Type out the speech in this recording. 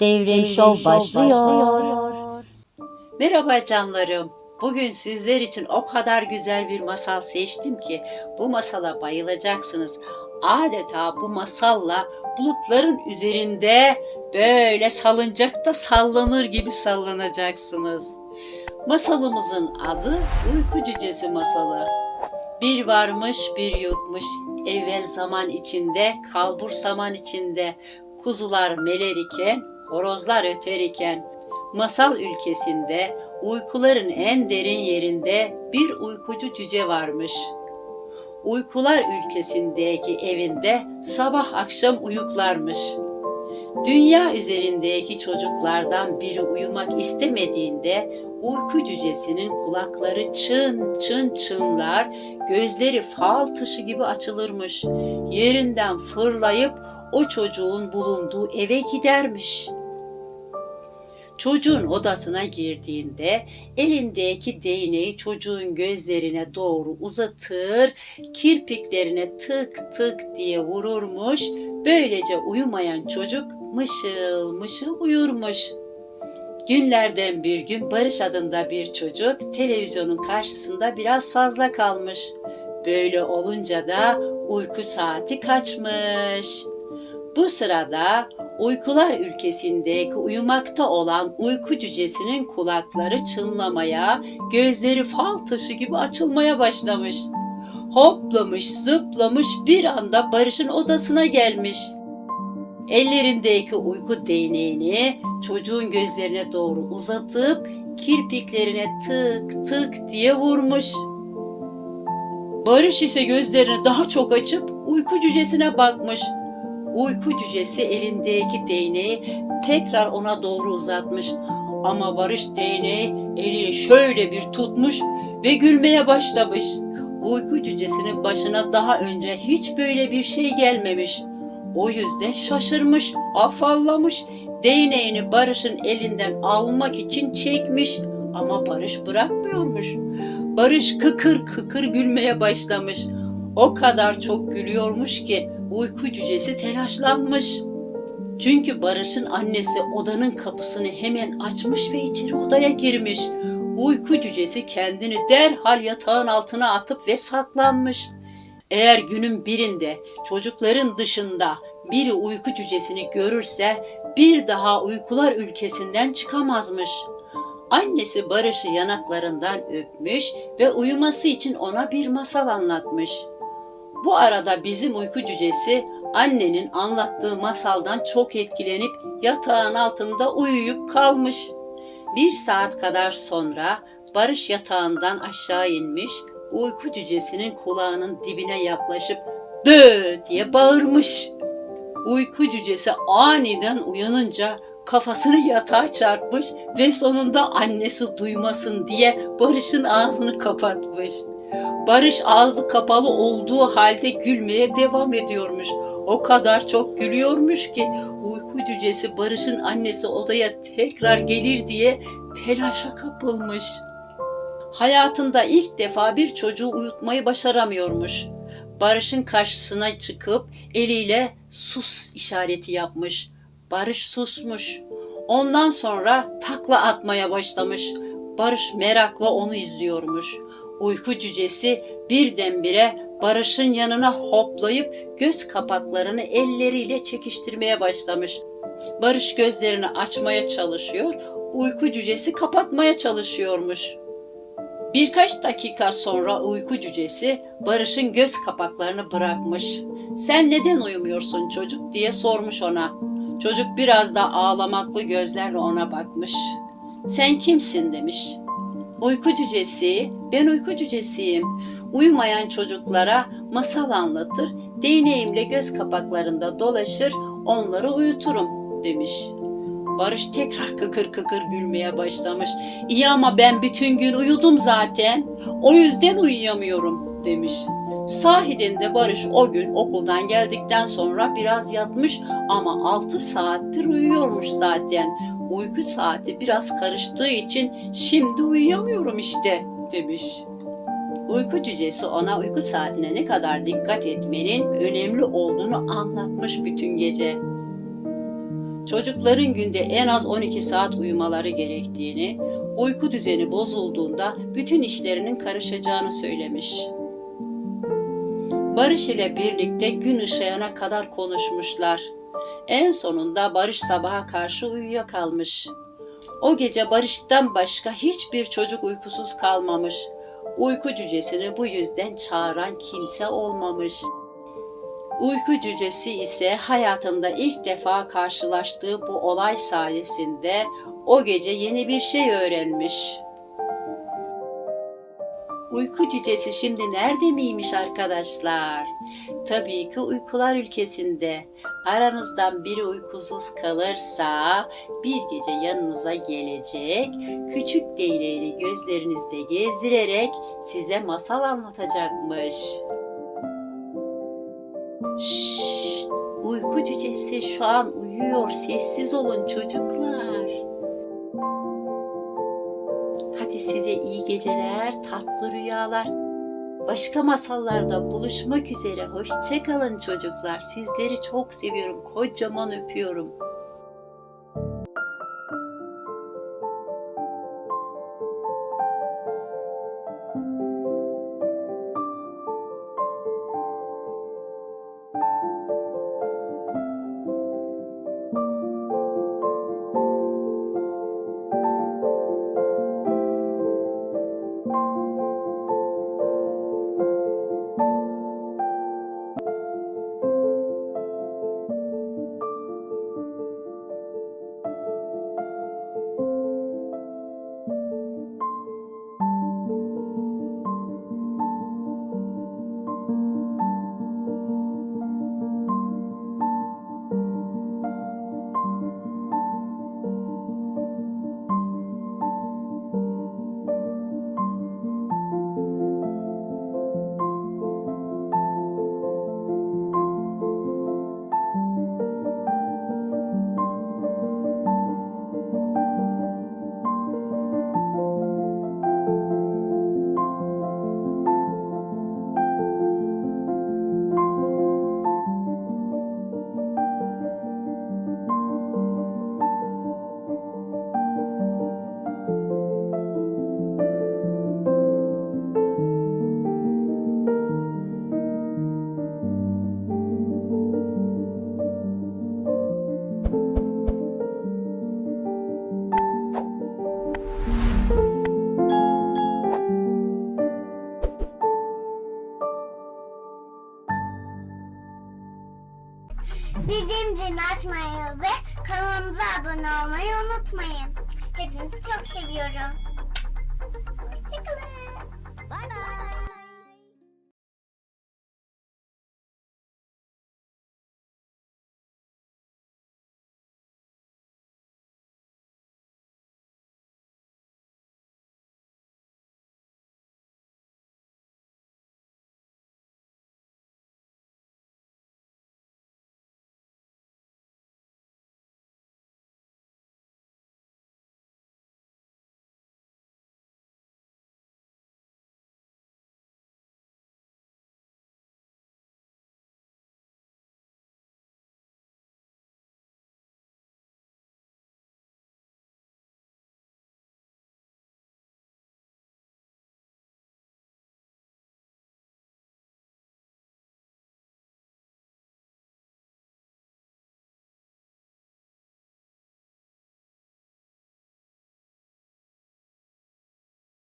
Devrim Show başlıyor. Merhaba canlarım. Bugün sizler için o kadar güzel bir masal seçtim ki bu masala bayılacaksınız. Adeta bu masalla bulutların üzerinde böyle salıncakta sallanır gibi sallanacaksınız. Masalımızın adı Uyku Cücesi Masalı. Bir varmış bir yokmuş evvel zaman içinde kalbur zaman içinde kuzular meler iken horozlar öter iken masal ülkesinde uykuların en derin yerinde bir uykucu cüce varmış. Uykular ülkesindeki evinde sabah akşam uyuklarmış. Dünya üzerindeki çocuklardan biri uyumak istemediğinde uyku cücesinin kulakları çın çın çınlar, gözleri fal taşı gibi açılırmış. Yerinden fırlayıp o çocuğun bulunduğu eve gidermiş. Çocuğun odasına girdiğinde elindeki değneği çocuğun gözlerine doğru uzatır, kirpiklerine tık tık diye vururmuş. Böylece uyumayan çocuk mışıl mışıl uyurmuş. Günlerden bir gün Barış adında bir çocuk televizyonun karşısında biraz fazla kalmış. Böyle olunca da uyku saati kaçmış. Bu sırada uykular ülkesindeki uyumakta olan uyku cücesinin kulakları çınlamaya, gözleri fal taşı gibi açılmaya başlamış. Hoplamış, zıplamış bir anda Barış'ın odasına gelmiş. Ellerindeki uyku değneğini çocuğun gözlerine doğru uzatıp kirpiklerine tık tık diye vurmuş. Barış ise gözlerini daha çok açıp uyku cücesine bakmış. Uyku cücesi elindeki değneği tekrar ona doğru uzatmış. Ama Barış değneği eliyle şöyle bir tutmuş ve gülmeye başlamış. Uyku cücesinin başına daha önce hiç böyle bir şey gelmemiş. O yüzden şaşırmış, afallamış, değneğini Barış'ın elinden almak için çekmiş ama Barış bırakmıyormuş. Barış kıkır kıkır gülmeye başlamış. O kadar çok gülüyormuş ki uyku cücesi telaşlanmış. Çünkü Barış'ın annesi odanın kapısını hemen açmış ve içeri odaya girmiş. Uyku cücesi kendini derhal yatağın altına atıp ve saklanmış. Eğer günün birinde çocukların dışında biri uyku cücesini görürse bir daha uykular ülkesinden çıkamazmış. Annesi Barış'ı yanaklarından öpmüş ve uyuması için ona bir masal anlatmış. Bu arada bizim uyku cücesi annenin anlattığı masaldan çok etkilenip yatağın altında uyuyup kalmış. Bir saat kadar sonra Barış yatağından aşağı inmiş, uyku cücesinin kulağının dibine yaklaşıp bö diye bağırmış. Uyku cücesi aniden uyanınca kafasını yatağa çarpmış ve sonunda annesi duymasın diye Barış'ın ağzını kapatmış. Barış ağzı kapalı olduğu halde gülmeye devam ediyormuş. O kadar çok gülüyormuş ki uyku cücesi Barış'ın annesi odaya tekrar gelir diye telaşa kapılmış. Hayatında ilk defa bir çocuğu uyutmayı başaramıyormuş. Barış'ın karşısına çıkıp eliyle sus işareti yapmış. Barış susmuş. Ondan sonra takla atmaya başlamış. Barış merakla onu izliyormuş. Uyku cücesi birdenbire Barış'ın yanına hoplayıp göz kapaklarını elleriyle çekiştirmeye başlamış. Barış gözlerini açmaya çalışıyor, uyku cücesi kapatmaya çalışıyormuş. Birkaç dakika sonra uyku cücesi Barış'ın göz kapaklarını bırakmış. Sen neden uyumuyorsun çocuk diye sormuş ona. Çocuk biraz da ağlamaklı gözlerle ona bakmış. Sen kimsin demiş. Uyku cücesi, ben uyku cücesiyim. Uyumayan çocuklara masal anlatır, değneğimle göz kapaklarında dolaşır, onları uyuturum demiş. Barış tekrar kıkır kıkır gülmeye başlamış. İyi ama ben bütün gün uyudum zaten. O yüzden uyuyamıyorum demiş. Sahiden de Barış o gün okuldan geldikten sonra biraz yatmış ama 6 saattir uyuyormuş zaten. Uyku saati biraz karıştığı için şimdi uyuyamıyorum işte demiş. Uyku cücesi ona uyku saatine ne kadar dikkat etmenin önemli olduğunu anlatmış bütün gece. çocukların günde en az 12 saat uyumaları gerektiğini, uyku düzeni bozulduğunda bütün işlerinin karışacağını söylemiş. Barış ile birlikte gün ışığına kadar konuşmuşlar. En sonunda Barış sabaha karşı uyuyakalmış. O gece Barış'tan başka hiçbir çocuk uykusuz kalmamış. Uyku cücesini bu yüzden çağıran kimse olmamış. Uyku cücesi ise hayatında ilk defa karşılaştığı bu olay sayesinde o gece yeni bir şey öğrenmiş. Uyku cücesi şimdi nerede miymiş arkadaşlar? Tabii ki uykular ülkesinde. Aranızdan biri uykusuz kalırsa bir gece yanınıza gelecek, küçük değneğini gözlerinizde gezdirerek size masal anlatacakmış. Şşt, uyku cücesi şu an uyuyor. Sessiz olun çocuklar. Geceler, tatlı rüyalar. Başka masallarda buluşmak üzere. Hoşçakalın çocuklar. Sizleri çok seviyorum. Kocaman öpüyorum. Bildirim zilini açmayı ve kanalımıza abone olmayı unutmayın. Hepinizi çok seviyorum.